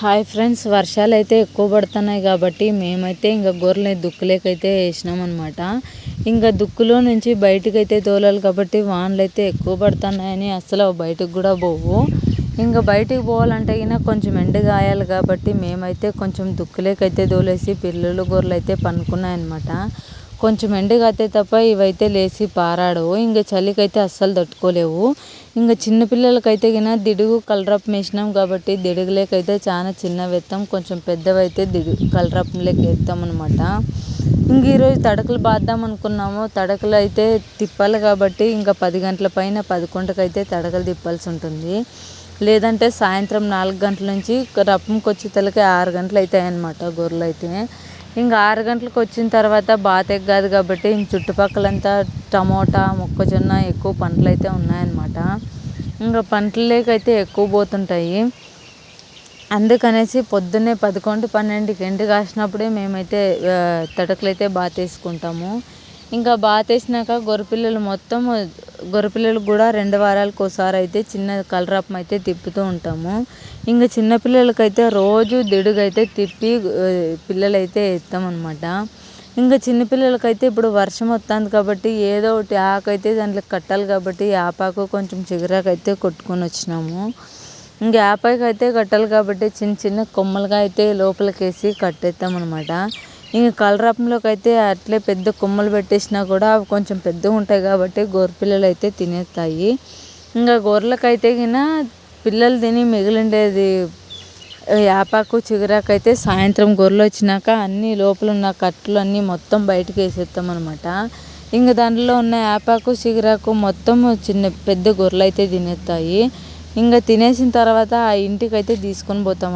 Hi friends వర్షాలు అయితే ఎక్కువ పడుతున్నాయి కాబట్టి మేమైతే ఇంకా గొర్రెలు దుక్కులేకైతే వేసినాం అనమాట ఇంకా దుక్కులో నుంచి బయటకు అయితే తోలాలి కాబట్టి వానలు అయితే ఎక్కువ పడుతున్నాయని అసలు బయటకు కూడా పోవు. ఇంకా బయటికి పోవాలంటే అయినా కొంచెం ఎండ గాయాలి కాబట్టి మేమైతే కొంచెం దుక్కులేకైతే తోలేసి పిల్లలు గొర్రెలు అయితే పనుకున్నాయన్నమాట. కొంచెం ఎండగతే తప్ప ఇవైతే లేచి పారాడవు. ఇంకా చలికైతే అస్సలు తట్టుకోలేవు. ఇంకా చిన్నపిల్లలకైతే గిన దిడుగు కలరప్ వేసినాం కాబట్టి దిడుగులేకైతే చాలా చిన్నవిత్తం కొంచెం పెద్దవైతే దిడు కలరప్లేక వేస్తాం అనమాట ఇంక ఈరోజు తడకలు బాద్దాం అనుకున్నాము. తడకలు అయితే తిప్పాలి కాబట్టి ఇంకా పది గంటల పైన పదకొండుకైతే తడకలు తిప్పాల్సి ఉంటుంది లేదంటే సాయంత్రం నాలుగు గంటల నుంచి రప్పంకి వచ్చే తలకి ఆరు గంటలు అవుతాయి అన్నమాట గొర్రెలు అయితే ఇంకా ఆరు గంటలకు వచ్చిన తర్వాత బాత ఎగ్గాదు కాబట్టి ఇంక చుట్టుపక్కలంతా టమోటా మొక్కజొన్న ఎక్కువ పంటలు అయితే ఉన్నాయన్నమాట. ఇంకా పంటలేకైతే ఎక్కువ పోతుంటాయి. అందుకనేసి పొద్దున్నే పదకొండు పన్నెండుకి ఎండు కాసినప్పుడే మేమైతే తడకలు అయితే బాత వేసుకుంటాము. ఇంకా బాతేసినాక గొర్రెపిల్లలు మొత్తం గొర్రెపిల్లలకు కూడా రెండు వారాలకు ఒకసారి అయితే చిన్న కలరాపం అయితే తిప్పుతూ ఉంటాము. ఇంకా చిన్నపిల్లలకైతే రోజు దిడుగైతే తిప్పి పిల్లలైతే ఇస్తామన్నమాట ఇంకా చిన్నపిల్లలకైతే ఇప్పుడు వర్షం వస్తుంది కాబట్టి ఏదో ఒకటి ఆకైతే దాంట్లో కట్టాలి కాబట్టి ఆపాకు కొంచెం చిగురాకైతే కొట్టుకొని వచ్చినాము. ఇంకా ఆపాకు అయితే కట్టాలి కాబట్టి చిన్న చిన్న కొమ్మలుగా అయితే లోపలికేసి కట్టేస్తామన్నమాట ఇంకా కలరపంలోకి అయితే అట్లే పెద్ద కొమ్మలు పెట్టేసినా కూడా అవి కొంచెం పెద్దగా ఉంటాయి కాబట్టి గొర్రెపిల్లలు అయితే తినేస్తాయి. ఇంకా గొర్రెలకైతే గిన పిల్లలు తిని మిగిలిండేది యాపాకు చిగురాకు అయితే సాయంత్రం గొర్రెలు వచ్చినాక అన్నీ లోపల ఉన్న కట్టలు అన్నీ మొత్తం బయటకు వేసేస్తాం అనమాట ఇంకా దాంట్లో ఉన్న యాపాకు చిగురాకు మొత్తం చిన్న పెద్ద గొర్రెలు అయితే తినేస్తాయి. ఇంకా తినేసిన తర్వాత ఆ ఇంటికి అయితే తీసుకొని పోతాం